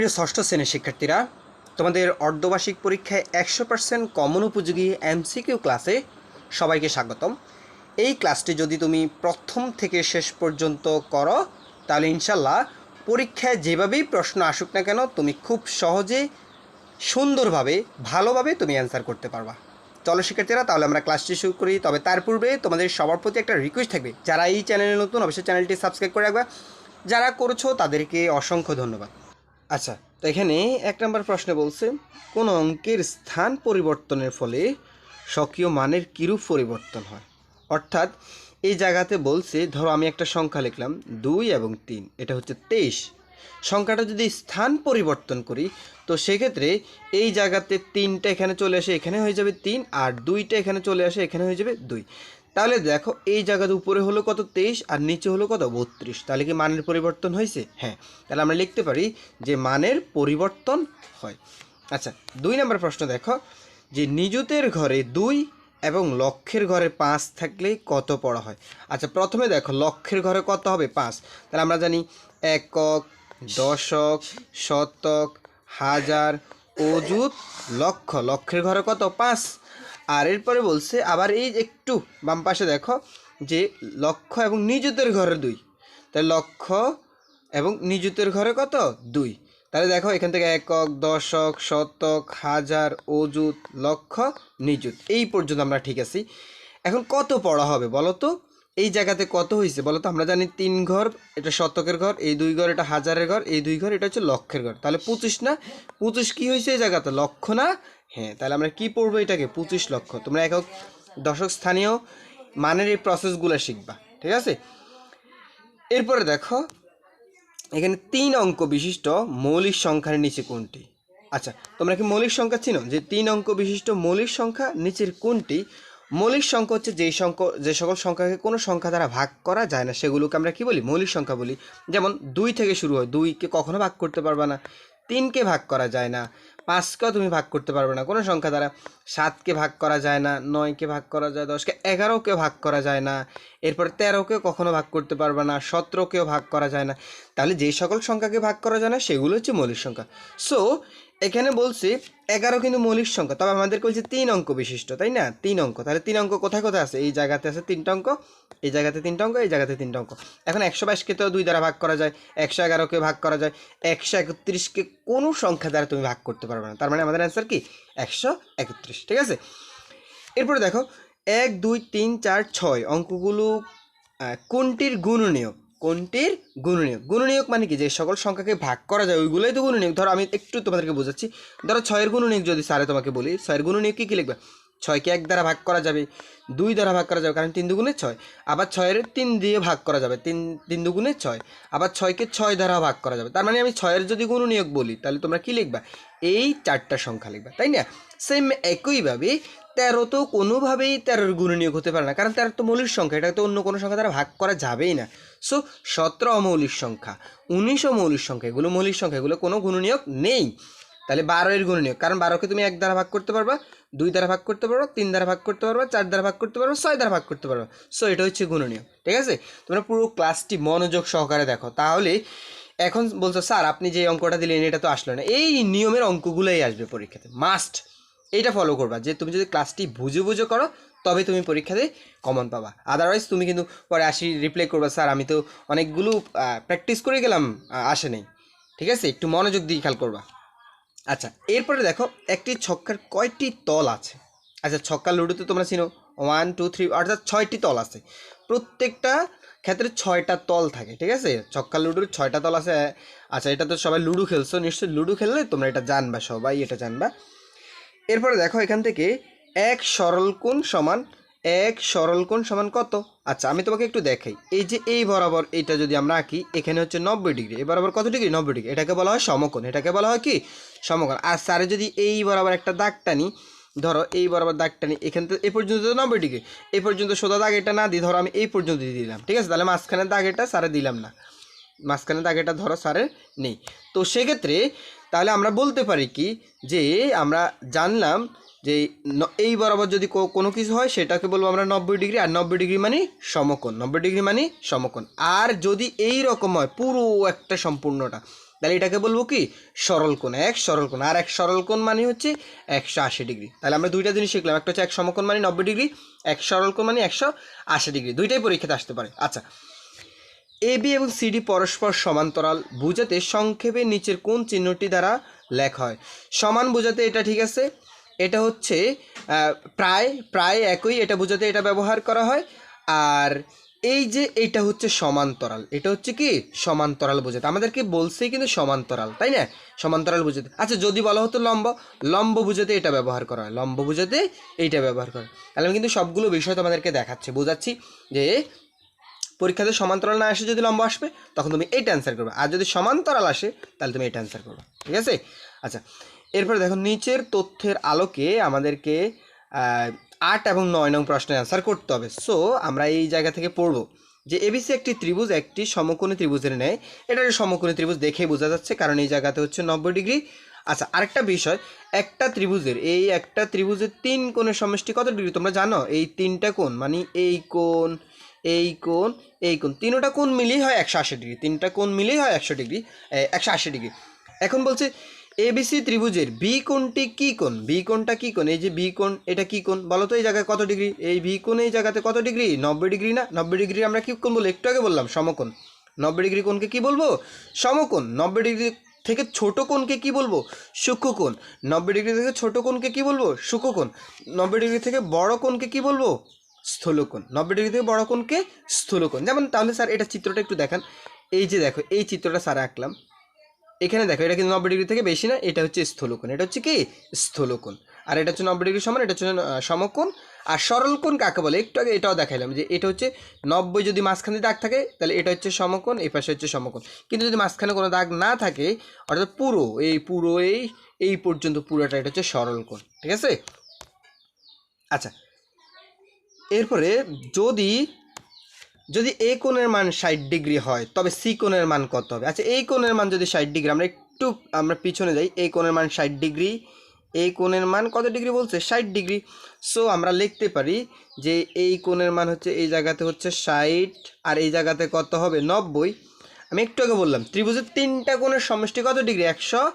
প্রিয় ষষ্ঠ শ্রেণির শিক্ষার্থীরা, তোমাদের অর্ধবার্ষিক পরীক্ষায় একশো পার্সেন্ট কমন উপযোগী এমসিকিউ ক্লাসে সবাইকে স্বাগতম। এই ক্লাসটি যদি তুমি প্রথম থেকে শেষ পর্যন্ত করো, তাহলে ইনশাল্লাহ পরীক্ষায় যেভাবেই প্রশ্ন আসুক না কেন, তুমি খুব সহজে, সুন্দরভাবে, ভালোভাবে তুমি অ্যান্সার করতে পারবা। চলো শিক্ষার্থীরা, তাহলে আমরা ক্লাসটি শুরু করি। তবে তার পূর্বে তোমাদের সবার প্রতি একটা রিকোয়েস্ট থাকবে। যারা এই চ্যানেলে নতুন, অবশ্যই চ্যানেলটি সাবস্ক্রাইব করে রাখবা। যারা করেছ, তাদেরকে অসংখ্য ধন্যবাদ। আচ্ছা তো এখানে এক নম্বর প্রশ্নে বলছে, কোন অঙ্কের স্থান পরিবর্তনের ফলে স্বকীয় মানের কিরূপ পরিবর্তন হয়? অর্থাৎ, এই জায়গাতে বলছে, ধরো আমি একটা সংখ্যা লিখলাম, দুই এবং তিন, এটা হচ্ছে তেইশ। সংখ্যাটা যদি স্থান পরিবর্তন করি, তো সেক্ষেত্রে এই জায়গাতে তিনটা এখানে চলে আসে, এখানে হয়ে যাবে তিন, আর দুইটা এখানে চলে আসে, এখানে হয়ে যাবে দুই। তাহলে দেখো, এই জায়গাতে উপরে হলো কত তেইশ আর নিচে হলো কত বত্রিশ। তাহলে কি মানের পরিবর্তন হয়েছে? হ্যাঁ তাহলে আমরা লিখতে পারি যে মানের পরিবর্তন হয়। আচ্ছা দুই নম্বর প্রশ্ন দেখো, যে নিযুতের ঘরে দুই এবং লক্ষের ঘরে পাঁচ থাকলে কত পড়া হয়? আচ্ছা প্রথমে দেখো, লক্ষের ঘরে কত হবে? পাঁচ। তাহলে আমরা জানি একক, দশক, শতক, হাজার, অযুত, লক্ষ। লক্ষের ঘরে কত? পাঁচ। আর এরপরে বলছে, আবার এই একটু বাম পাশে দেখো, যে লক্ষ এবং নিযুতের ঘরে দুই। তাহলে লক্ষ এবং নিযুতের ঘরে কত? দুই। তাহলে দেখো, এখান থেকে একক, দশক, শতক, হাজার, অযুত, লক্ষ, নিযুত। এই পর্যন্ত আমরা ঠিক আছি। এখন কত পড়া হবে বলো তো? এই জায়গাতে কত হয়েছে বলো তো? আমরা জানি তিন ঘর, এটা শতকের ঘর, এই দুই ঘর এটা হাজারের ঘর, এই দুই ঘর এটা হচ্ছে লক্ষের ঘর। তাহলে পঁচিশ না? পঁচিশ কী হয়েছে এই জায়গাতে? লক্ষ না? হ্যাঁ তাহলে আমরা কি পড়ব এটাকে? পঁচিশ লক্ষ। তোমরা একক দশক স্থানীয় মানের এই প্রসেসগুলো শিখবা, ঠিক আছে? এরপরে দেখো, এখানে তিন অঙ্ক বিশিষ্ট মৌলিক সংখ্যার নিচে কোনটি? আচ্ছা তোমরা কি মৌলিক সংখ্যা চিনো? যে তিন অঙ্ক বিশিষ্ট মৌলিক সংখ্যা নিচের কোনটি? মৌলিক সংখ্যা হচ্ছে যেই সংখ্যা, যে সকল সংখ্যাকে কোনো সংখ্যা দ্বারা ভাগ করা যায় না, সেগুলোকে আমরা কি বলি? মৌলিক সংখ্যা বলি। যেমন দুই থেকে শুরু হয়, দুইকে কখনো ভাগ করতে পারবে না, তিনকে ভাগ করা যায় না পাঁচকেও তুমি ভাগ করতে পারবে না। কোনো সংখ্যা দ্বারা সাতকে ভাগ করা যায় না, নয়কে ভাগ করা যায়, দশকে এগারোকে ভাগ করা যায় না, এরপর তেরোকেও কখনো ভাগ করতে পারবে না, সতেরোকেও ভাগ করা যায় না। তাহলে যেই সকল সংখ্যাকে ভাগ করা যায় না, সেগুলো হচ্ছে মৌলিক সংখ্যা। সো এখানে বলছি এগারো কিন্তু মৌলিক সংখ্যা, তবে আমাদের বলছে তিন অঙ্ক বিশিষ্ট, তাই না? তিন অঙ্ক, তাহলে তিন অঙ্ক কোথায় কোথায় আছে? এই জায়গাতে আছে তিনটা অঙ্ক, এই জায়গাতে তিনটা অঙ্ক, এই জায়গাতে তিনটা অঙ্ক। এখন একশো বাইশকে তো দুই দ্বারা ভাগ করা যায়, একশো এগারোকে ভাগ করা যায়, একশো একত্রিশকে কোনো সংখ্যা দ্বারা তুমি ভাগ করতে পারবে না। তার মানে আমাদের অ্যান্সার কি? একশো একত্রিশ, ঠিক আছে? এরপরে দেখো, এক, দুই, তিন, চার, ছয়, অঙ্কগুলো কোনটির গুণনীয়ক কোনটির গুণনীয়ক? গুণনীয়ক মানে কি? যে সকল সংখ্যাকে ভাগ করা যায়, ওইগুলোই তো গুণনীয়ক। ধরো আমি একটু তোমাদেরকে বোঝাচ্ছি। ধরো ছয়ের গুণনীয়ক যদি স্যারে তোমাকে বলি, ছয়ের গুণনীয়ক কী কী লিখবে? ছয়কে এক দ্বারা ভাগ করা যাবে, দুই দ্বারা ভাগ করা যাবে, কারণ তিন দুগুণে ছয়। আবার ছয়ের তিন দিয়ে ভাগ করা যাবে, তিন তিন দুগুণে ছয়। আবার ছয়কে ছয় দ্বারা ভাগ করা যাবে। তার মানে আমি ছয়ের যদি গুণনীয়ক বলি, তাহলে তোমরা কি লিখবা? এই চারটা সংখ্যা লিখবা, তাই না? সেম একইভাবে তেরো তো কোনোভাবেই তেরোর গুণনীয়ক হতে পারে না। কারণ তেরো তো মৌলিক সংখ্যা, এটা তো অন্য কোনো সংখ্যা দ্বারা ভাগ করা যাবেই না। সো সতেরো অমৌলিক সংখ্যা, উনিশও মৌলিক সংখ্যা, এগুলো মৌলিক সংখ্যা, এগুলো কোনো গুণনীয়ক নেই। তাহলে বারো এর গুণনীয়ক কারণ বারোকে তুমি এক দ্বারা ভাগ করতে পারবা, দুই দ্বারা ভাগ করতে পারবা, তিন দ্বারা ভাগ করতে পারবা, চার দ্বারা ভাগ করতে পারবা, ছয় দ্বারা ভাগ করতে পারবা। সো এটা হচ্ছে গুণনীয় ঠিক আছে? তোমরা পুরো ক্লাসটি মনোযোগ সহকারে দেখো। তাহলে এখন বলছো, স্যার, আপনি যে অঙ্কটা দিলেন, এটা তো আসলো না। এই নিয়মের অঙ্কগুলোই আসবে পরীক্ষাতে। মাস্ট এইটা ফলো করবা, যে তুমি যদি ক্লাসটি বুঝে বুঝে করো তবে তুমি পরীক্ষাতে কমন পাবা। আদারওয়াইজ তুমি কিন্তু পরে আসি রিপ্লাই করবা স্যার আমি তো অনেকগুলো প্র্যাকটিস করে গেলাম আসে নেই। ঠিক আছে? একটু মনোযোগ দিয়ে খেয়াল করবা। আচ্ছা এরপরে দেখো, একটি ছক্কার কয়টি তল আছে? আচ্ছা ছক্কা লুডোতে তোমরা চিনো ওয়ান টু থ্রি অর্থাৎ ছয়টি তল আছে। প্রত্যেকটা ক্ষেত্রে ছয়টা তল থাকে, ঠিক আছে? ছক্কা লুডোর ছয়টা তল আছে। আচ্ছা এটা তো সবাই লুডো খেলছো, নিশ্চয়ই লুডো খেললে তোমরা এটা জানবা, সবাই এটা জানবা। এরপরে দেখো এখান থেকে এক সরল কোণ সমান এক সরল কোণ সমান কত? আচ্ছা আমি তোমাকে একটু দেখাই। এই যে এই বরাবর এটা যদি আমরা আঁকি, এখানে হচ্ছে নব্বই ডিগ্রি। এই বরাবর কত ডিগ্রি? নব্বই ডিগ্রি। এটাকে বলা হয় সমকোণ। এটাকে বলা হয় কি? সমকোণ। আর স্যারে যদি এই বরাবর একটা দাগ টানি, ধরো এই বরাবর দাগ টানি, এখান থেকে এ পর্যন্ত তো নব্বই ডিগ্রি। এই পর্যন্ত সোজা দাগ এটা না দিই ধরো আমি এই পর্যন্ত দিয়ে দিলাম। ঠিক আছে? তাহলে মাঝখানের দাগ এটা স্যারে দিলাম না। মাঝখানে দাগ এটা ধরো স্যারের নেই। তো সেক্ষেত্রে তাহলে আমরা বলতে পারি কি যে আমরা জানলাম যে এই বরাবর যদি কোনো কিছু হয়, সেটাকে বলব আমরা নব্বই ডিগ্রি, আর নব্বই ডিগ্রি মানে সমকোণ। নব্বই ডিগ্রি মানে সমকোণ। আর যদি এই রকম হয়, পুরো একটা সম্পূর্ণটা, তাহলে এটাকে বলব কি সরল কোণ এক সরল কোণ আর এক সরল কোণ মানে হচ্ছে একশো আশি ডিগ্রি। তাহলে আমরা দুইটা জিনিস শিখলাম, একটা হচ্ছে এক সমকোণ মানে নব্বই ডিগ্রি, এক সরল কোণ মানে একশো আশি ডিগ্রি। দুইটাই পরীক্ষাতে আসতে পারে। আচ্ছা এ বি এবং সিডি পরস্পর সমান্তরাল বুঝাতে সংক্ষেপে নিচের কোন চিহ্নটি দ্বারা লেখা হয়। সমান বোঝাতে এটা ঠিক আছে। এটা হচ্ছে প্রায় প্রায় একই, এটা বোঝাতে এটা ব্যবহার করা হয়। আর এই যে এটা হচ্ছে সমান্তরাল, এটা হচ্ছে কি? সমান্তরাল বোঝাতে। আমাদেরকে বলছেই কিন্তু সমান্তরাল, তাই না? সমান্তরাল বোঝাতে। আচ্ছা যদি বলা হতো লম্ব লম্ব বোঝাতে এটা ব্যবহার করা হয়। লম্ব বোঝাতে এইটা ব্যবহার করা হয়। তাহলে কিন্তু সবগুলো বিষয় তোমাদেরকে দেখাচ্ছি, বোঝাচ্ছি যে পরীক্ষাতে সমান্তরাল না আসে যদি লম্ব আসবে, তখন তুমি এইটা অ্যান্সার করবে। আর যদি সমান্তরাল আসে, তাহলে তুমি এটা অ্যান্সার করবে। ঠিক আছে? আচ্ছা এরপরে দেখো, নিচের তথ্যের আলোকে আমাদেরকে আট এবং নয় নং প্রশ্নের অ্যান্সার করতে হবে। সো আমরা এই জায়গা থেকে পড়ব যে এবিসি একটি ত্রিভুজ, একটি সমকোণী ত্রিভুজের নেয় এটা সমকোণী ত্রিভুজ দেখেই বোঝা যাচ্ছে, কারণ এই জায়গাতে হচ্ছে নব্বই ডিগ্রি। আচ্ছা আরেকটা বিষয়, একটা ত্রিভুজের, এই একটা ত্রিভুজের তিন কোণের সমষ্টি কত ডিগ্রি? তোমরা জানো, এই তিনটা কোণ মানে এই কোণ এই কোণ এই কোণ। তিনটা কোণ মিলিয়ে হয় একশো আশি ডিগ্রি। তিনটা কোণ মিলিয়ে হয় একশো ডিগ্রি একশো আশি ডিগ্রি। এখন বলছে এবিসি ত্রিভুজের বি কোণটি কী কোণ? বি কোণটা কী কোণ? এই যে বি কোণ, এটা কী কোণ? বলো তো এই জায়গায় কত ডিগ্রি? এই বি কোণ এই জায়গাতে কত ডিগ্রি? নব্বই ডিগ্রি না? নব্বই ডিগ্রি আমরা কী কোণ বলব? একটু আগে বললাম, সমকোণ। নব্বই ডিগ্রি কোণকে কী বলব? সমকোণ। নব্বই ডিগ্রি থেকে ছোট কোণকে কি বলব? সূক্ষ্মকোণ নব্বই ডিগ্রি থেকে ছোট কোণকে কি বলব? সূক্ষ্মকোণ নব্বই ডিগ্রি থেকে বড় কোণকে কি বলব? স্থূলকোণ। নব্বই ডিগ্রি থেকে বড় কোণকে স্থূলকোণ। যেমন তাহলে স্যার এটা চিত্রটা একটু দেখান। এই যে দেখো, এই চিত্রটা স্যার আঁকলাম। এখানে দেখো, এটা কিন্তু নব্বই ডিগ্রি থেকে বেশি না, এটা হচ্ছে স্থূলকোণ। এটা হচ্ছে কি? স্থূলকোণ। আর এটা হচ্ছে নব্বই ডিগ্রি সমান, এটা হচ্ছে সমকোণ। আর সরল কোণ কাকে বলে? একটু আগে এটাও দেখাইলাম যে এটা হচ্ছে নব্বই যদি মাঝখানে দাগ থাকে, তাহলে এটা হচ্ছে সমকোণ, এই পাশে হচ্ছে সমকোণ। কিন্তু যদি মাঝখানে কোনো দাগ না থাকে, অর্থাৎ পুরো, এই পুরো এই এই পর্যন্ত পুরোটা, এটা হচ্ছে সরল কোণ। ঠিক আছে? আচ্ছা এরপরে যদি যদি এ কোণের মান ষাট ডিগ্রি হয়, তবে সি কোণের মান কত হবে? আচ্ছা এই কোণের মান যদি ষাট ডিগ্রি, আমরা একটু, আমরা পিছনে যাই। এই কোণের মান ষাট ডিগ্রি। এই কোণের মান কত ডিগ্রি বলছে? ষাট ডিগ্রি। সো আমরা লিখতে পারি যে এই কোণের মান হচ্ছে, এই জায়গাতে হচ্ছে ষাট, আর এই জায়গাতে কত হবে? নব্বই। আমি একটু আগে বললাম, ত্রিভুজের তিনটা কোণের সমষ্টি কত ডিগ্রি? একশো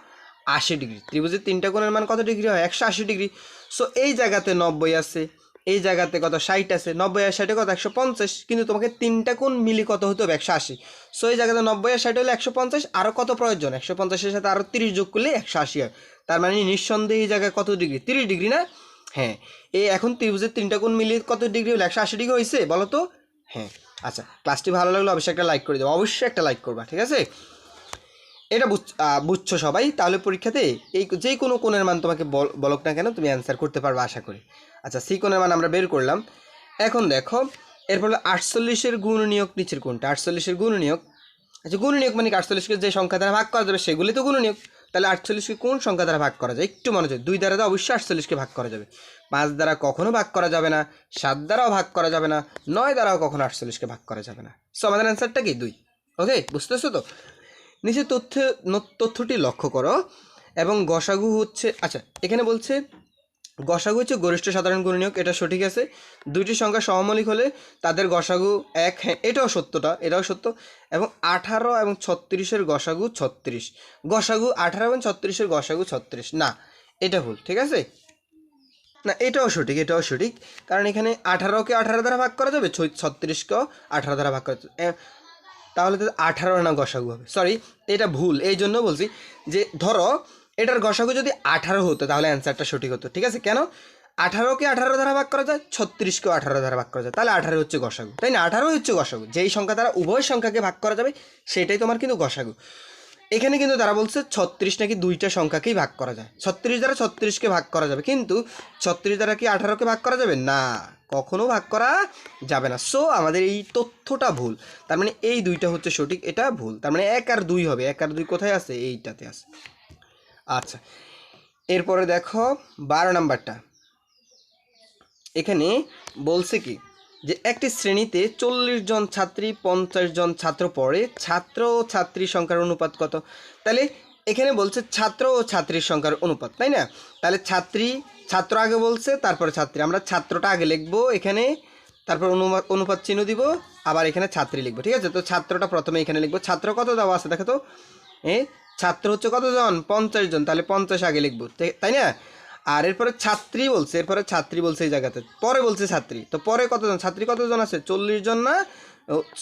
আশি ডিগ্রি। ত্রিভুজের তিনটা কোণের মান কত ডিগ্রি হয়? একশো আশি ডিগ্রি। সো এই জায়গাতে নব্বই আছে। এই জায়গাতে কত? ষাট আছে, নব্বই আর ষাটে কত? একশো পঞ্চাশ। কিন্তু তোমাকে তিনটা কোণ মিলি কত হতে হবে? একশো আশি। সো এই জায়গাতে নব্বই আর ষাট হলে একশো পঞ্চাশ আরও কত প্রয়োজন? একশো পঞ্চাশের সাথে আরও তিরিশ যোগ করলে একশো আশি হয়। তার মানে নিঃসন্দেহে এই জায়গায় কত ডিগ্রি? তিরিশ ডিগ্রি না? হ্যাঁ। এই এখন ত্রিভুজের তিনটা কোণ মিলিয়ে কত ডিগ্রি হলো? একশো আশি ডিগ্রি হয়েছে, বলো তো? হ্যাঁ। আচ্ছা ক্লাসটি ভালো লাগলে অবশ্যই একটা লাইক করে দেবো। অবশ্যই একটা লাইক করবা, ঠিক আছে? এটা বুঝ বুঝছ সবাই? তাহলে পরীক্ষাতে এই যে কোনো কোণের মান তোমাকে বল- বলক না কেন, তুমি অ্যান্সার করতে পারবে, আশা করি। আচ্ছা সি কোণের মান আমরা বের করলাম। এখন দেখো, এরপর আটচল্লিশের গুণ নিয়োগ নিচের কোনটা আটচল্লিশের গুণ নিয়োগ। আচ্ছা গুণ নিয়োগ মানে কি? আটচল্লিশকে যে সংখ্যা দ্বারা ভাগ করা যাবে সেগুলি তো গুণ নিয়োগ। তাহলে আটচল্লিশকে কোন সংখ্যা দ্বারা ভাগ করা যায়? একটু মনোযোগ, দুই দ্বারা তো অবশ্যই আটচল্লিশকে ভাগ করা যাবে। পাঁচ দ্বারা কখনো ভাগ করা যাবে না, সাত দ্বারাও ভাগ করা যাবে না, নয় দ্বারাও কখনো আটচল্লিশকে ভাগ করা যাবে না। সো আমাদের অ্যান্সারটা কি? দুই। ওকে বুঝতেছো তো? নিচে তথ্য, তথ্যটি লক্ষ্য করো, এবং গসাগু হচ্ছে আচ্ছা এখানে বলছে গসাগু হচ্ছে গরিষ্ঠ সাধারণ গুণনীয়ক, এটা সঠিক আছে। দুইটি সংখ্যা সমমৌলিক হলে তাদের গসাগু এক হ্যাঁ এটাও সত্যটা, এটাও সত্য। এবং আঠারো এবং ছত্রিশের গসাগু ছত্রিশ। গসাগু আঠারো এবং ছত্রিশের গসাগু ছত্রিশ। না, এটা ভুল, ঠিক আছে? না, এটাও সঠিক এটাও সঠিক। কারণ এখানে আঠারোকে আঠারো দ্বারা ভাগ করা যাবে ছত্রিশকেও আঠারো দ্বারা ভাগ করা যাবে। তাহলে তো আঠারো না গসাগু হবে। সরি এটা ভুল এই জন্য বলছি যে, ধরো এটার গসাগু যদি আঠারো হতো, তাহলে অ্যান্সারটা সঠিক হতো। ঠিক আছে? কেন? আঠারোকে আঠারো দ্বারা ভাগ করা যায়, ছত্রিশকেও আঠারো দ্বারা ভাগ করা যায়। তাহলে আঠারো হচ্ছে গসাগু তাই না? আঠারো হচ্ছে গসাগু যেই সংখ্যা দ্বারা উভয় সংখ্যাকে ভাগ করা যাবে, সেটাই তোমার কিন্তু গসাগু এখানে কিন্তু তারা বলছে ছত্রিশ নাকি দুইটা সংখ্যাকেই ভাগ করা যায়। ছত্রিশ দ্বারা ছত্রিশকে ভাগ করা যাবে। কিন্তু ছত্রিশ দ্বারা কি আঠারোকে ভাগ করা যাবে? না, কখনো ভাগ করা যাবে না। সো আমাদের এই তথ্যটা ভুল। তার মানে এই দুইটা হচ্ছে সঠিক, এটা ভুল। তার মানে এক আর দুই হবে। এক আর দুই কোথায় আছে? এইটাতে আছে। আচ্ছা। এরপরে দেখো বারো নাম্বারটা। এখানে বলছে কি যে একটি শ্রেণীতে চল্লিশ জন ছাত্রী, পঞ্চাশ জন ছাত্র পড়ে, ছাত্র ও ছাত্রী সংখ্যার অনুপাত কত? তাহলে এখানে বলছে ছাত্র ও ছাত্রীর সংখ্যার অনুপাত, তাই না? তাহলে ছাত্রী, ছাত্র আগে বলছে, তারপরে ছাত্রী। আমরা ছাত্রটা আগে লিখব এখানে, তারপর অনুপাত অনুপাত চিহ্ন দিব, আবার এখানে ছাত্রী লিখব, ঠিক আছে? তো ছাত্রটা প্রথমে এখানে লিখব। ছাত্র কত দেওয়া আছে দেখো তো? এ ছাত্র হচ্ছে কতজন? পঞ্চাশ জন। তাহলে পঞ্চাশ আগে লিখব। তাই না? আর এরপরে ছাত্রী বলছে, এরপরে ছাত্রী বলছে এই জায়গাতে। পরে বলছে ছাত্রী। তো পরে কতজন? ছাত্রী কতজন আছে? চল্লিশ জন না?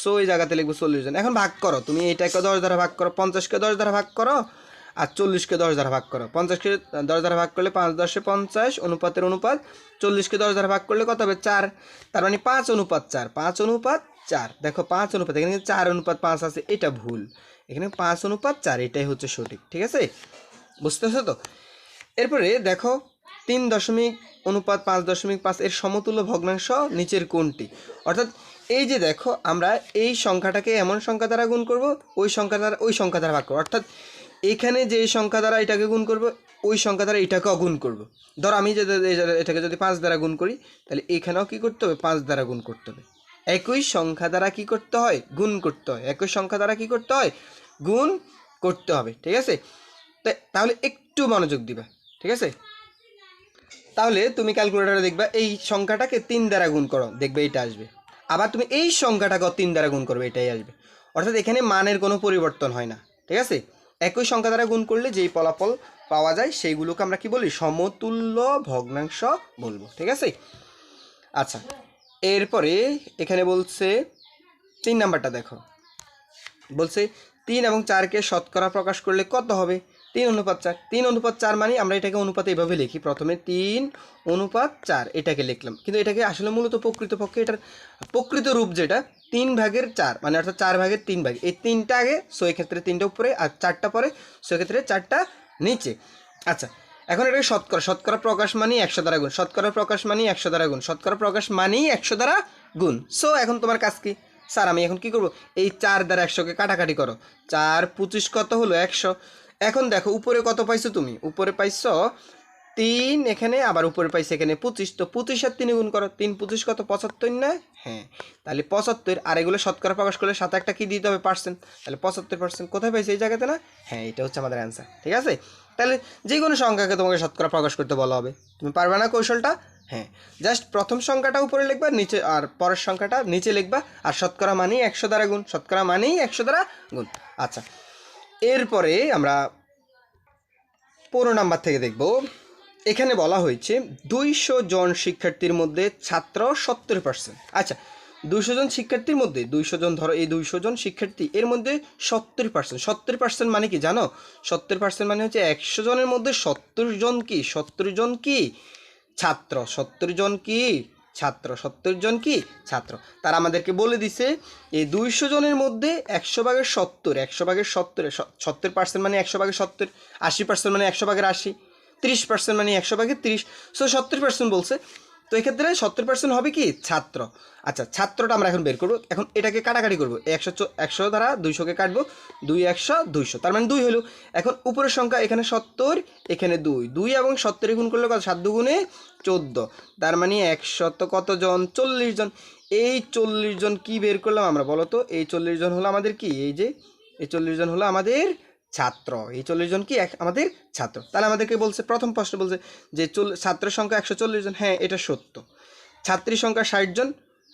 সো এই জায়গাতে লিখব চল্লিশ জন। এখন ভাগ করো। তুমি এইটাকে দশ দ্বারা ভাগ করো, পঞ্চাশকে দশ দ্বারা ভাগ করো, আর চল্লিশকে দশ দ্বারা ভাগ করো। পঞ্চাশকে দশ দ্বারা ভাগ করলে পাঁচ দশে পঞ্চাশ, অনুপাতের অনুপাত চল্লিশকে দশ দ্বারা ভাগ করলে কত হবে? চার। তার মানে পাঁচ অনুপাত চার, পাঁচ অনুপাত চার। দেখো পাঁচ অনুপাত, এখানে চার অনুপাত পাঁচ আছে, এটা ভুল। এখানে পাঁচ অনুপাত চার, এটাই হচ্ছে সঠিক, ঠিক আছে? বুঝতে পারছ তো? এরপরে দেখো, তিন দশমিক অনুপাত, পাঁচ দশমিক পাঁচ, এর সমতুল্য ভগ্নাংশ নিচের কোনটি? অর্থাৎ এই যে দেখো, আমরা এই সংখ্যাটাকে এমন সংখ্যা দ্বারা গুণ করব, ওই সংখ্যা দ্বারা, ওই সংখ্যা দ্বারা ভাগ করব। অর্থাৎ এখানে যে সংখ্যা দ্বারা এটাকে গুণ করব, ওই সংখ্যা দ্বারা এটাকেও গুণ করব। ধর আমি যদি এটাকে যদি পাঁচ দ্বারা গুণ করি, তাহলে এখানেও কি করতে হবে? পাঁচ দ্বারা গুণ করতে হবে। একই সংখ্যা দ্বারা কি করতে হয়? গুণ করতে হয়। একই সংখ্যা দ্বারা কি করতে হয়? গুণ করতে হবে, ঠিক আছে? তাহলে একটু মনোযোগ দিবা, ঠিক আছে? তাহলে তুমি ক্যালকুলেটারে দেখবা এই সংখ্যাটাকে তিন দ্বারা গুণ করো, দেখবে এটা আসবে। আবার তুমি এই সংখ্যাটাকে তিন দ্বারা গুণ করবে, এটাই আসবে। অর্থাৎ এখানে মানের কোনো পরিবর্তন হয় না, ঠিক আছে? একই সংখ্যা দ্বারা গুণ করলে যেই ফলাফল পাওয়া যায়, সেইগুলোকে আমরা কি বলি? সমতুল্য ভগ্নাংশ বলব, ঠিক আছে? আচ্ছা এরপরে এখানে বলছে, তিন নাম্বারটা দেখো। বলছে তিন এবং চারকে শতকরা প্রকাশ করলে কত হবে? তিন অনুপাত চার। তিন অনুপাত চার মানে আমরা এটাকে অনুপাত এইভাবে লিখি। প্রথমে তিন অনুপাত চার, এটাকে লিখলাম। কিন্তু এটাকে আসলে মূলত প্রকৃতপক্ষে এটার প্রকৃত রূপ যেটা, তিন ভাগের চার মানে অর্থাৎ চার ভাগের তিন ভাগ। এই তিনটা আগে, সো এক্ষেত্রে তিনটা উপরে আর চারটা পরে, সো চারটা নিচে। আচ্ছা এখন এটাকে শতকরা শতকরা প্রকাশ মানেই একশো দ্বারা গুণ। শতকরা প্রকাশ মানেই একশো দ্বারা গুণ। শতকরা প্রকাশ মানেই একশো দ্বারা গুণ। সো এখন তোমার কাজ কি? স্যার, আমি এখন কি করব? এই চার দ্বারা একশোকে কাটাকাটি করো। চার পঁচিশ কত হলো? একশো। এখন দেখো, উপরে কত পাইছো তুমি? উপরে পাইছো তিন, এখানে আবার উপরে পাইছে এখানে পঁচিশ। তো পঁচিশ আর তিন গুণ করো। তিন পঁচিশ কত? পঁচাত্তর না? হ্যাঁ। তাহলে পঁচাত্তর, আর এগুলো শতকরা প্রকাশ করলে সাথে একটা কি দিতে হবে? পার্সেন্ট তাহলে পঁচাত্তর পার্সেন্ট কোথায় পাইছে এই জায়গাতে না? হ্যাঁ এটা হচ্ছে আমাদের অ্যান্সার ঠিক আছে? তাহলে যে কোনো সংখ্যাকে তোমাকে শতকরা প্রকাশ করতে বলা হবে। তুমি পারবে না কৌশলটা? হ্যাঁ জাস্ট প্রথম সংখ্যাটা উপরে লিখবা, নিচে, আর পরের সংখ্যাটা নিচে লিখবা, আর শতকরা মানেই একশো দ্বারা গুণ, শতকরা মানেই একশো দ্বারা গুণ। আচ্ছা এরপরে আমরা পনেরো নাম্বার থেকে দেখব। এখানে বলা হয়েছে, দুইশো জন শিক্ষার্থীর মধ্যে ছাত্র সত্তর পার্সেন্ট আচ্ছা দুইশো জন শিক্ষার্থীর মধ্যে, দুইশো জন ধরো, এই দুইশো জন শিক্ষার্থী, এর মধ্যে সত্তর পার্সেন্ট সত্তর পার্সেন্ট মানে কি জানো? সত্তর পার্সেন্ট মানে হচ্ছে একশো জনের মধ্যে সত্তর জন কি? সত্তর জন কি? ছাত্র, সত্তর জন কি? ছাত্র, সত্তর জন কি? ছাত্র। তারা আমাদেরকে বলে দিছে, এই দুইশো জনের মধ্যে একশো ভাগের সত্তর, একশো ভাগের সত্তর সত্তর পার্সেন্ট মানে একশো ভাগের সত্তর, আশি পার্সেন্ট মানে একশো ভাগের আশি, তিরিশ পার্সেন্ট মানে একশো ভাগের তিরিশ। সো সত্তর পার্সেন্ট বলছে তো এক্ষেত্রে সত্তর পার্সেন্ট হবে কি ছাত্র। আচ্ছা ছাত্রটা আমরা এখন বের করব। এখন এটাকে কাটাকাটি করব। একশো একশো দ্বারা দুইশোকে কাটবো। দুই একশো, দুইশো। তার মানে দুই হলো, এখন উপরের সংখ্যা এখানে সত্তর, এখানে দুই। দুই এবং সত্তরে গুণ করলে কত? সাত দুগুণে চোদ্দ। তার মানে একশত কতজন? চল্লিশ জন। এই চল্লিশ জন কি বের করলাম আমরা বলো তো? এই চল্লিশ জন হলো আমাদের কি? এই যে, এই চল্লিশ জন হলো আমাদের ছাত্র। এই চল্লিশ জন কি আমাদের ছাত্র? তাহলে আমাদেরকে বলছে, প্রথম প্রশ্ন বলছে যে ছাত্রের সংখ্যা একশো চল্লিশ জন। হ্যাঁ এটা সত্য। ছাত্রীর সংখ্যা ষাট জন।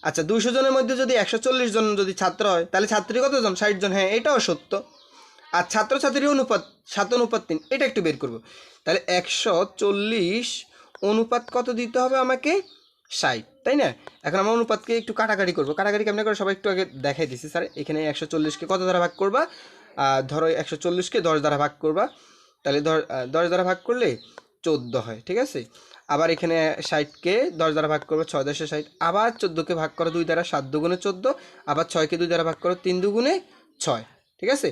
আচ্ছা দুইশো জনের মধ্যে যদি একশো চল্লিশ জন যদি ছাত্র হয়, তাহলে ছাত্রী কতজন? ষাট জন। হ্যাঁ এটাও সত্য। আর ছাত্রছাত্রীর অনুপাত, সাত অনুপাত তিন। এটা একটু বের করব। তাহলে একশো চল্লিশ অনুপাত কত দিতে হবে আমাকে? ষাট, তাই না? এখন আমরা অনুপাতকে একটু কাটাকাটি করব। কাটাকাটি কেমন করে সবাই একটু আগে দেখাই দিছি, স্যার। এখানে একশো চল্লিশকে কত দ্বারা ভাগ করবা? ধরো একশো চল্লিশকে দশ দ্বারা ভাগ করবা, তাহলে দশ দ্বারা ভাগ করলে চোদ্দ হয়, ঠিক আছে? আবার এখানে ষাটকে দশ দ্বারা ভাগ করব, ছয় দশে ষাট। আবার চোদ্দোকে ভাগ করো দুই দ্বারা, সাত দুগুণে চোদ্দ। আবার ছয়কে দুই দ্বারা ভাগ করো, তিন দুগুণে ছয়, ঠিক আছে?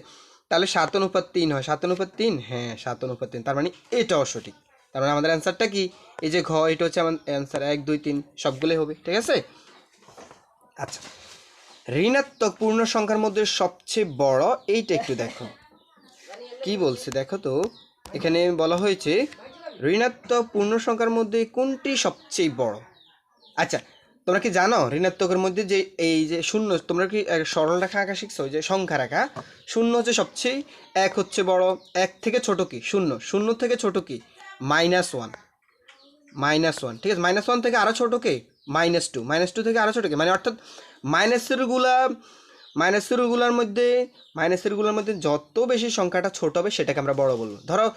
তাহলে সাত অনুপাত তিন হয়। সাত অনুপাত তিন? হ্যাঁ সাত অনুপাত তিন। তার মানে এটাও সঠিক। তার মানে আমাদের অ্যান্সারটা কি? এই যে ঘ, এটা হচ্ছে আমার অ্যান্সার এক, দুই, তিন, সবগুলোই হবে, ঠিক আছে? আচ্ছা। ঋণাত্মক পূর্ণ সংখ্যার মধ্যে সবচেয়ে বড় এইটা একটু দেখো। কি বলছে? দেখো তো, এখানে বলা হয়েছে, ঋণাত্মক পূর্ণ সংখ্যার মধ্যে কোনটি সবচেয়ে বড়? আচ্ছা তোমরা কি জানো ঋণাত্মকের মধ্যে যে এই যে শূন্য, তোমরা কি সরল রেখা আঁকা শিখছো? যে সংখ্যা রেখা, শূন্য হচ্ছে সবচেয়ে, এক হচ্ছে বড়, এক থেকে ছোট কি? শূন্য শূন্য থেকে ছোট কি? মাইনাস ওয়ান মাইনাস ওয়ান, ঠিক আছে? মাইনাস ওয়ান থেকে আরও ছোটো কে? মাইনাস টু মাইনাস টু থেকে আরও ছোটো কে? মানে অর্থাৎ মাইনাসেরগুলা মাইনাসেরগুলোর মধ্যে মাইনাসেরগুলোর মধ্যে যত বেশি সংখ্যাটা ছোট হবে সেটাকে আমরা বড় বলব। ধরো,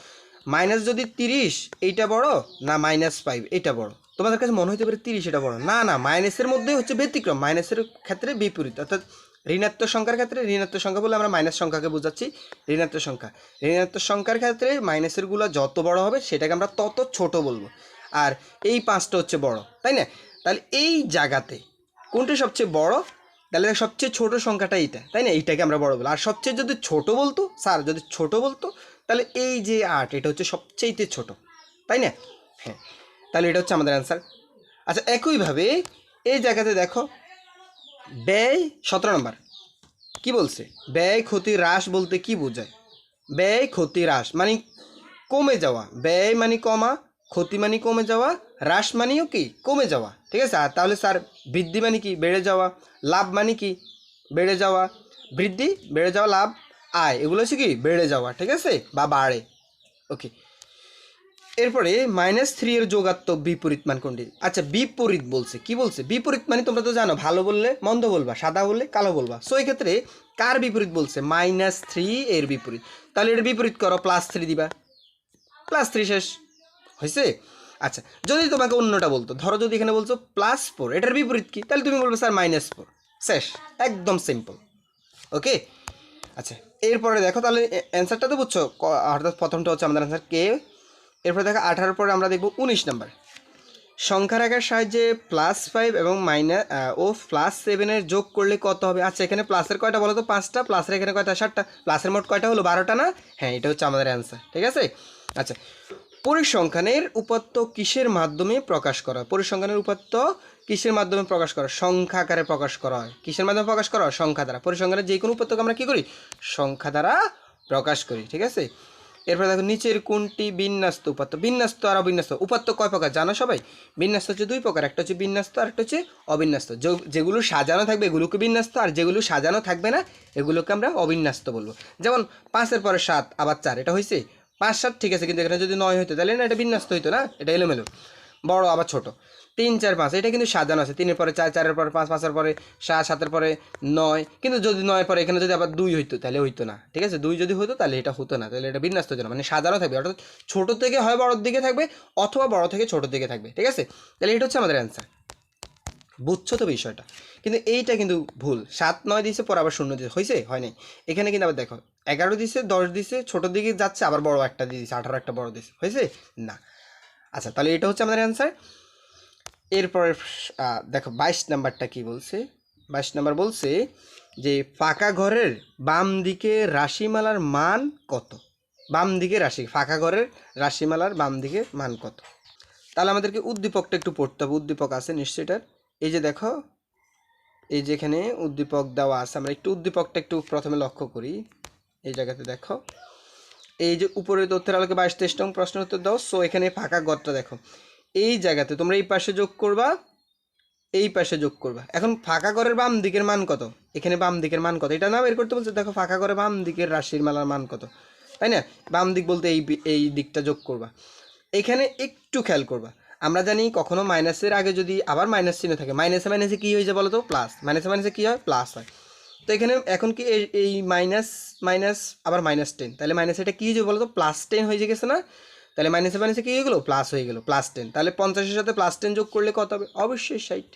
মাইনাস যদি তিরিশ, এইটা বড় না মাইনাস ফাইভ এটা বড়? তোমাদের কাছে মনে হতে পারে তিরিশ এটা বড়। না না, মাইনাসের মধ্যে হচ্ছে ব্যতিক্রম, মাইনাসের ক্ষেত্রে বিপরীত। অর্থাৎ ঋণাত্মক সংখ্যার ক্ষেত্রে ঋণাত্মক সংখ্যা বলে আমরা মাইনাস সংখ্যাকে বোঝাচ্ছি, ঋণাত্মক সংখ্যা। ঋণাত্মক সংখ্যার ক্ষেত্রে মাইনাসেরগুলো যত বড় হবে সেটাকে আমরা তত ছোট বলব। আর এই পাঁচটা হচ্ছে বড়, তাই না? তাহলে এই জায়গাতে কোনটা সবচেয়ে বড়? তাহলে সবচেয়ে ছোট সংখ্যাটা এইটা, তাই না? এইটাকে আমরা বড় বলি। আর সবচেয়ে যদি ছোট বলতো, স্যার যদি ছোট বলতো, তাহলে এই যে আট, এটা হচ্ছে সবচেয়েতে ছোট, তাই না? হ্যাঁ তাহলে এটা হচ্ছে আমাদের অ্যান্সার আচ্ছা একইভাবে এই জায়গাতে দেখো, ব্যয় সতেরো নম্বর। কি বলছে? ব্যয়, ক্ষতি, হ্রাস বলতে কি বোঝায়? ব্যয়, ক্ষতি, হ্রাস মানে কমে যাওয়া। ব্যয় মানে কমা, ক্ষতি মানে কমে যাওয়া, হ্রাস মানেও কি? কমে যাওয়া। ঠিক আছে? আর তাহলে স্যার, বৃদ্ধি মানে কি? বেড়ে যাওয়া। লাভ মানে কি? বেড়ে যাওয়া। বৃদ্ধি, বেড়ে যাওয়া, লাভ, আয়। এগুলো হচ্ছে কি? বেড়ে যাওয়া, ঠিক আছে? বা বাড়ে। ওকে। এরপরে মাইনাস থ্রি এর যোগাত্মক বিপরীত মান কোনটি? আচ্ছা বিপরীত বলছে। কি বলছে? বিপরীত মানে তোমরা তো জানো, ভালো বললে মন্দ বলবা, সাদা বললে কালো বলবা। সো এই ক্ষেত্রে কার বিপরীত বলছে? মাইনাস থ্রি এর বিপরীত। তাহলে এর বিপরীত করো প্লাস থ্রি দিবা। প্লাস থ্রি শেষ। হয়েছে আচ্ছা যদি তোমাকে অন্যটা বলতো, ধরো যদি এখানে বলছো প্লাস ফোর এটার বিপরীত কি? তাহলে তুমি বলবে স্যার মাইনাস ফোর শেষ, একদম সিম্পল ওকে আচ্ছা এরপরে দেখো তাহলে অ্যান্সারটা তো বুঝছ। অর্থাৎ প্রথমটা হচ্ছে আমাদের অ্যান্সার কে এরপরে দেখো আঠারোর পরে আমরা দেখব উনিশ নাম্বার সংখ্যা রেখার সাহায্যে প্লাস ফাইভ এবং মাইনাস ও প্লাস সেভেনের যোগ করলে কত হবে? আচ্ছা এখানে প্লাসের কয়টা বলো তো? পাঁচটা প্লাসের এখানে কয়টা? সাতটা। প্লাসের মোট কয়টা হলো? বারোটা না? হ্যাঁ এটা হচ্ছে আমাদের অ্যান্সার ঠিক আছে? আচ্ছা পরিসংখ্যানের উপাত্ত কিসের মাধ্যমে প্রকাশ করা হয়? পরিসংখ্যানের উপাত্ত কিসের মাধ্যমে প্রকাশ করা? সংখ্যা আকারে প্রকাশ করা হয়। কিসের মাধ্যমে প্রকাশ করা হয়? সংখ্যা দ্বারা। পরিসংখ্যানের যে কোনো উপাত্তকে আমরা কী করি? সংখ্যা দ্বারা প্রকাশ করি, ঠিক আছে? এরপরে দেখো, নিচের কোনটি বিন্যস্ত উপাত্ত? বিন্যস্ত আর অবিন্যস্ত। উপাত্ত কয় প্রকার? জানো সবাই? বিন্যস্ত হচ্ছে দুই প্রকার। একটা হচ্ছে বিন্যস্ত, আর একটা হচ্ছে অবিন্যস্ত। যেগুলো সাজানো থাকবে এগুলোকে বিন্যস্ত, আর যেগুলো সাজানো থাকবে না, এগুলোকে আমরা অবিন্যস্ত বলব। যেমন পাঁচের পরে সাত, আবার চার। এটা হয়েছে পাঁচ সাত ঠিক আছে, কিন্তু এখানে যদি নয় হইতো, তাহলে না, এটা বিন্যস্ত হইতো না, এটা এলোমেলো। বড়, আবার ছোট। তিন, চার, পাঁচ, এটা কিন্তু সাজানো আছে। তিনের পরে চার, চারের পরে পাঁচ, পাঁচের পরে সাত, সাতের পরে নয়, কিন্তু যদি নয় পরে এখানে যদি আবার দুই হইতো, তাহলে হইতো না, ঠিক আছে? দুই যদি হতো, তাহলে এটা হতো না, তাহলে এটা বিন্যস্ত হতো না মানে সাজানো থাকবে। অর্থাৎ ছোটো থেকে হয় বড়োর দিকে থাকবে, অথবা বড় থেকে ছোটোর দিকে থাকবে, ঠিক আছে? তাহলে এটা হচ্ছে আমাদের অ্যান্সার বুঝছ তো বিষয়টা। কিন্তু এইটা কিন্তু ভুল। সাত, নয় দিছে, পর আবার শূন্য দিছে। হয়েছে হয় নাই। এখানে কিন্তু আবার দেখো, এগারো দিছে, দশ দিছে ছোটোর দিকে যাচ্ছে, আবার বড় একটা দিয়ে দিছে, আঠারো একটা বড় দিছে। হয়েছে না। আচ্ছা তাহলে এটা হচ্ছে আমাদের অ্যান্সার এরপরে দেখো, বাইশ নাম্বারটা কি বলছে? বাইশ নাম্বার বলছে যে, ফাঁকা ঘরের বাম দিকে রাশিমালার মান কত? বাম দিকে রাশি, ফাঁকা ঘরের রাশিমালার বাম দিকে মান কত? তাহলে আমাদেরকে উদ্দীপকটা একটু পড়তে হবে। উদ্দীপক আছে নিশ্চয়টার এই যে দেখো, এই যে এখানে উদ্দীপক দেওয়া আছে, আমরা একটু উদ্দীপকটা একটু প্রথমে লক্ষ্য করি। এই জায়গাতে দেখো, এই যে উপরে তথ্যের আলোকে বাইশ তেইশ নং প্রশ্ন উত্তর দাও। সো এখানে ফাঁকা ঘরটা দেখো। এই জায়গাতে তোমরা এই পাশে যোগ করবা, এই পাশে যোগ করবা। এখন ফাঁকা ঘরের বাম দিকের মান কত? এখানে বাম দিকের মান কত? এটা না বের করতে বলছে, দেখো ফাঁকা ঘরে বাম দিকের রাশির মালার মান কত? তাই না? বাম দিক বলতে এই এই দিকটা যোগ করবা। এখানে একটু খেয়াল করবা। আমরা জানি কখনো মাইনাসের আগে যদি আবার মাইনাস চিহ্ন থাকে মাইনাসে মাইনাসে কী হয়ে যায় বলো তো প্লাস মাইনাসে মাইনাসে কী হয়? প্লাস হয়। তো এখানে এখন কি এই- মাইনাস মাইনাস আবার মাইনাস টেন তাহলে মাইনাস এটা কী হয়েছে বলো তো প্লাস টেন হয়ে গেছে না? তাহলে মাইনাসে মাইনাসে কী হয়ে গেলো? প্লাস হয়ে গেলো প্লাস টেন তাহলে পঞ্চাশের সাথে প্লাস টেন যোগ করলে কত হবে? অবশ্যই ষাট।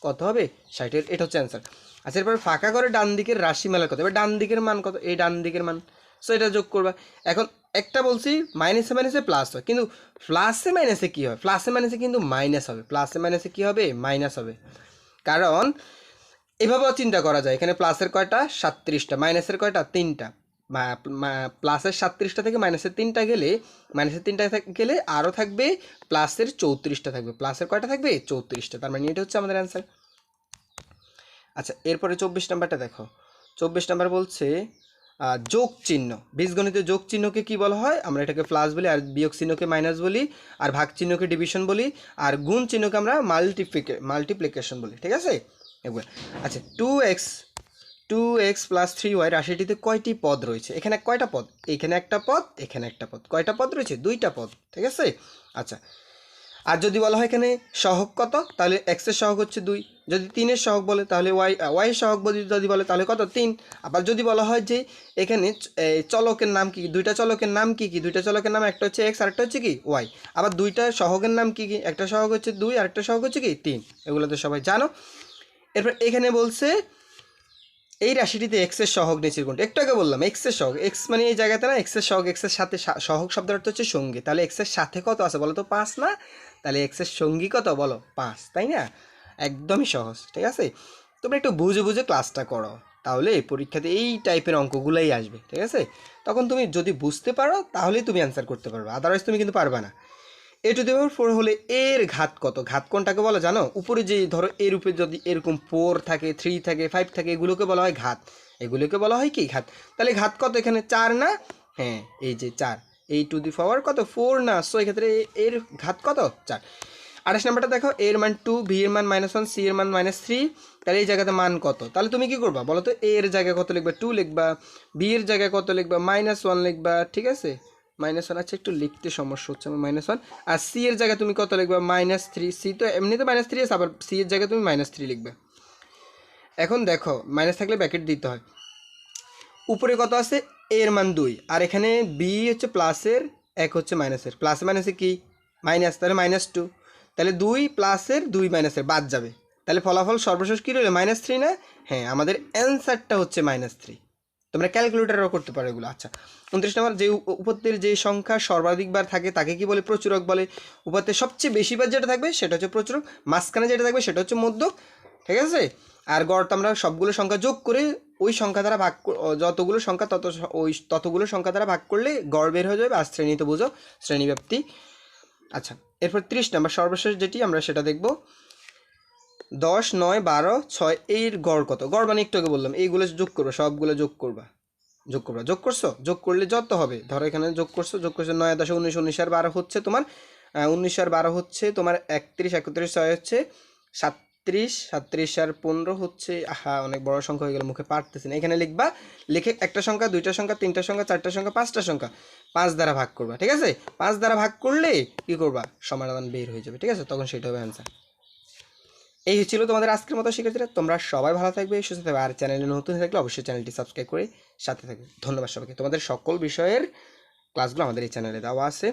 কত হবে? ষাটের এটা হচ্ছে অ্যান্সার আচ্ছা এরপর ফাঁকা করে ডান দিকের রাশিমালার কত এবার ডান দিকের মান কত? এই ডান দিকের মান। সো এটা যোগ করবা। এখন একটা বলছি মাইনাসে মাইনাসে প্লাস হয়। কিন্তু প্লাসে মাইনাসে কী হয়? প্লাসে মাইনাসে কিন্তু মাইনাস হবে। প্লাসে মাইনাসে কী হবে? মাইনাস হবে। কারণ এভাবেও চিন্তা করা যায়। এখানে প্লাসের কয়টা? সাতত্রিশটা। মাইনাসের কয়টা? তিনটা। প্লাসের সাতত্রিশটা থেকে মাইনাসের তিনটা গেলে মাইনাসের তিনটা গেলে আরও থাকবে প্লাসের চৌত্রিশটা থাকবে। প্লাসের কয়টা থাকবে? চৌত্রিশটা। তার মানে এটা হচ্ছে আমাদের অ্যান্সার আচ্ছা এরপরে চব্বিশ নাম্বারটা দেখো। চব্বিশ নাম্বার বলছে যোগ চিহ্ন। বীজগণিতে যোগ চিহ্নকে কি বলা হয়? আমরা এটাকে প্লাস বলি আর বিয়োগ চিহ্নকে মাইনাস বলি আর ভাগ চিহ্নকে ডিভিশন বলি আর গুণ চিহ্নকে আমরা মাল্টিপ্লিকে মাল্টিপ্লিকেশন বলি, ঠিক আছে? এগুলো আচ্ছা two X two X plus three Y রাশিটিতে কয়টি পদ রয়েছে? এখানে কয়টা পদ? এখানে একটা পদ, এখানে একটা পদ। কয়টা পদ রয়েছে? দুইটা পদ, ঠিক আছে? আচ্ছা আর যদি বলা হয় এখানে সহগ কত? তাহলে এক্সের সহগ হচ্ছে দুই। যদি তিনের সহগ বলে, তাহলে ওয়াই ওয়াই বলি- যদি বলে, তাহলে কত? তিন। আবার যদি বলা হয় যে এখানে চলকের নাম কি? দুইটা চলকের নাম কি কি? দুইটা চলকের নাম, একটা হচ্ছে এক্স আরেকটা হচ্ছে কি? ওয়াই আবার দুইটা সহগের নাম কি কি? একটা সহগ হচ্ছে দুই আরেকটা সহগ হচ্ছে কি? তিন। এগুলো তো সবাই জানো। এরপর এখানে বলছে এই রাশিটিতে এক্সের সহগ নিচের কোনটা একটু আগে বললাম এক্সের সহগ এক্স মানে এই জায়গাতে না এক্সের সহগ এক্সের সাথে সহগ অর্থ হচ্ছে সঙ্গী। তাহলে এক্সের সাথে কত আছে বলো তো? পাঁচ না? তাহলে এক্সের সঙ্গী কত বলো? পাঁচ, তাই না? একদমই সহজ, ঠিক আছে? তোমরা একটু বুঝে বুঝে ক্লাসটা করো। তাহলে পরীক্ষাতে এই টাইপের অঙ্কগুলোই আসবে, ঠিক আছে? তখন তুমি যদি বুঝতে পারো, তাহলেই তুমি অ্যান্সার করতে পারবে। আদারওয়াইজ তুমি কিন্তু পারবে না। এ টু দি পাওয়ার ফোর হলে এর ঘাত কত? ঘাত কোনটাকে বলো জানো? উপরে যে ধরো এর উপরে যদি এরকম ফোর থাকে থ্রি থাকে ফাইভ থাকে, এগুলোকে বলা হয় ঘাত। এগুলোকে বলা হয় কি ঘাত? তাহলে ঘাত কত এখানে? চার না? হ্যাঁ এই যে চার। এই টু দি পাওয়ার কত? ফোর না? সো এক্ষেত্রে এর ঘাত কত? চার। আঠাশ নাম্বারটা দেখো এর মান টু ভি এর মান মাইনাস ওয়ান সি এর মান মাইনাস থ্রি তাহলে এই জায়গাতে মান কত? তাহলে তুমি কি করবা? বলো তো এর জায়গায় কত লিখবা? টু লিখবা বি এর জায়গায় কত লিখবা? মাইনাস ওয়ান লিখবা, ঠিক আছে? মাইনাস ওয়ান আচ্ছা একটু লিখতে সমস্যা হচ্ছে আমার মাইনাস ওয়ান। আর সি এর জায়গায় তুমি কত লিখবা? মাইনাস থ্রি সি তো এমনিতে মাইনাস থ্রি আছে, আবার সি এর জায়গায় তুমি মাইনাস থ্রি লিখবে। এখন দেখো, মাইনাস থাকলে ব্যাকেট দিতে হয়। উপরে কত আছে? এর মান দুই। আর এখানে বি হচ্ছে প্লাসের এক হচ্ছে মাইনাসের প্লাসে মাইনাসে কি? মাইনাস তাহলে মাইনাস টু তাহলে দুই প্লাসের দুই মাইনাসের বাদ যাবে। তাহলে ফলাফল সর্বশেষ কী রইল? মাইনাস থ্রি না? হ্যাঁ আমাদের অ্যান্সারটা হচ্ছে মাইনাস থ্রি তোমরা ক্যালকুলেটারও করতে পারো এগুলো। আচ্ছা উনত্রিশ নম্বর, যে উপ- উপাত্তের যে সংখ্যা সর্বাধিকবার থাকে, তাকে কি বলে? প্রচুরক বলে। উপাত্তের সবচেয়ে বেশিবার যেটা থাকবে, সেটা হচ্ছে প্রচুরক। মাঝখানে যেটা থাকবে, সেটা হচ্ছে মধ্যক। ঠিক আছে? আর গড় আমরা সবগুলো সংখ্যা যোগ করে ওই সংখ্যা দ্বারা ভাগ যতগুলো সংখ্যা, তত ওই ততগুলো সংখ্যা দ্বারা ভাগ করলে গড় বের হয়ে যাবে আর শ্রেণি তো বুঝো, শ্রেণীব্যাপ্তি। আচ্ছা এরপর ত্রিশ নাম্বার, সর্বশেষ যেটি আমরা সেটা দেখব। দশ, নয়, বারো, ছয়, এর গড় কত? গড় মানে একটু আগে বললাম, এইগুলো যোগ করবে, সবগুলো যোগ করবা। যোগ করবা। যোগ করছ? যোগ করলে যত হবে? ধরো এখানে যোগ করছ যোগ করছ নয়, দশ, উনিশ উনিশ আর বারো হচ্ছে তোমার উনিশ আর বারো হচ্ছে তোমার একত্রিশ একত্রিশ, ছয় হচ্ছে সাতত্রিশ সাতত্রিশ আর পনেরো হচ্ছে, আহা, অনেক বড় সংখ্যা হয়ে গেল, মুখে পারতেছি না। এখানে লিখবা, লিখে একটা সংখ্যা, দুইটা সংখ্যা, তিনটা সংখ্যা, চারটা সংখ্যা, পাঁচটা সংখ্যা, পাঁচ দ্বারা ভাগ করবা, ঠিক আছে? পাঁচ দ্বারা ভাগ করলে কি করবা? সমাধান বের হয়ে যাবে, ঠিক আছে? তখন সেটা হবে অ্যান্সার এই ছিল তোমাদের আজকের মতো শিক্ষার্থীরা। তোমরা সবাই ভালো থাকবে, সুস্থ থাকবে। আর চ্যানেলে নতুন থাকলে অবশ্যই চ্যানেলটি সাবস্ক্রাইব করে সাথে থাকবে। ধন্যবাদ সবাইকে। তোমাদের সকল বিষয়ের ক্লাসগুলো আমাদের এই চ্যানেলে দেওয়া আছে।